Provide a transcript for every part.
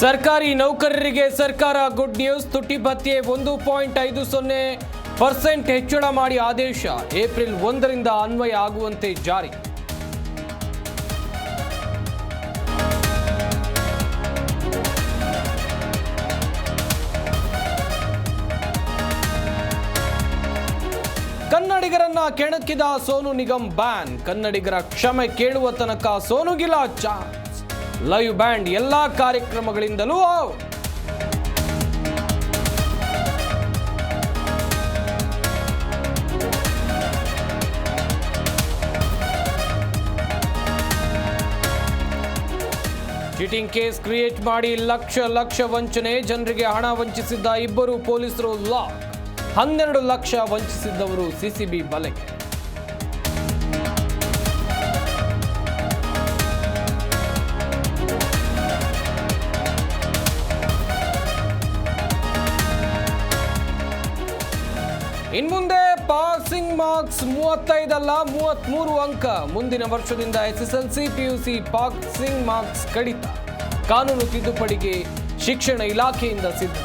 ಸರ್ಕಾರಿ ನೌಕರರಿಗೆ ಸರ್ಕಾರ ಗುಡ್ ನ್ಯೂಸ್ ತುಟಿ ಭತ್ಯೆ ಒಂದು ಪಾಯಿಂಟ್ ಐದು ಸೊನ್ನೆ ಪರ್ಸೆಂಟ್ ಹೆಚ್ಚಳ ಮಾಡಿ ಆದೇಶ. ಏಪ್ರಿಲ್ ಒಂದರಿಂದ ಅನ್ವಯ ಆಗುವಂತೆ ಜಾರಿ. ಕನ್ನಡಿಗರನ್ನ ಕೆಣಕಿದ ಸೋನು ನಿಗಮ್ ಬ್ಯಾನ್. ಕನ್ನಡಿಗರ ಕ್ಷಮೆ ಕೇಳುವ ತನಕ ಸೋನುಗಿಲ್ಲ ಚಾನ್ಸ್ ಲೈವ್ ಬ್ಯಾಂಡ್ ಎಲ್ಲ ಕಾರ್ಯಕ್ರಮಗಳಿಂದಲೂ ಚೀಟಿಂಗ್ ಕೇಸ್ ಕ್ರಿಯೇಟ್ ಮಾಡಿ ಲಕ್ಷ ಲಕ್ಷ ವಂಚನೆ, ಜನರಿಗೆ ಹಣ ವಂಚಿಸಿದ್ದ ಇಬ್ಬರು ಪೊಲೀಸರು ಲಾಕ್ ಹನ್ನೆರಡು ಲಕ್ಷ ವಂಚಿಸಿದ್ದವರು ಸಿಸಿಬಿ ಬಲೆಗೆ. ಇನ್ಮುಂದೆ ಪಾಸಿಂಗ್ ಮಾರ್ಕ್ಸ್ ಮೂವತ್ತೈದಲ್ಲ, ಮೂವತ್ಮೂರು ಅಂಕ. ಮುಂದಿನ ವರ್ಷದಿಂದ ಎಸ್ಎಸ್ಎಲ್ಸಿ ಪಿಯುಸಿ ಪಾಸಿಂಗ್ ಮಾರ್ಕ್ಸ್ ಕಡಿತ. ಕಾನೂನು ತಿದ್ದುಪಡಿಗೆ ಶಿಕ್ಷಣ ಇಲಾಖೆಯಿಂದ ಸಿದ್ಧ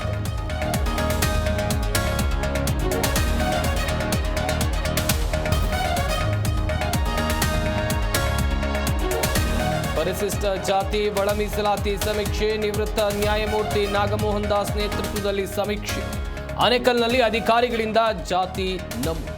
ಪರಿಶಿಷ್ಟ ಜಾತಿ, ಒಳ ಮೀಸಲಾತಿ ಸಮೀಕ್ಷೆ, ನಿವೃತ್ತ ನ್ಯಾಯಮೂರ್ತಿ ನಾಗಮೋಹನ್ ದಾಸ್ ನೇತೃತ್ವದಲ್ಲಿ ಸಮೀಕ್ಷೆ. ಅನೇಕಲ್ನಲ್ಲಿ ಅಧಿಕಾರಿಗಳಿಂದ ಜಾತಿ ನಮೂನೆ.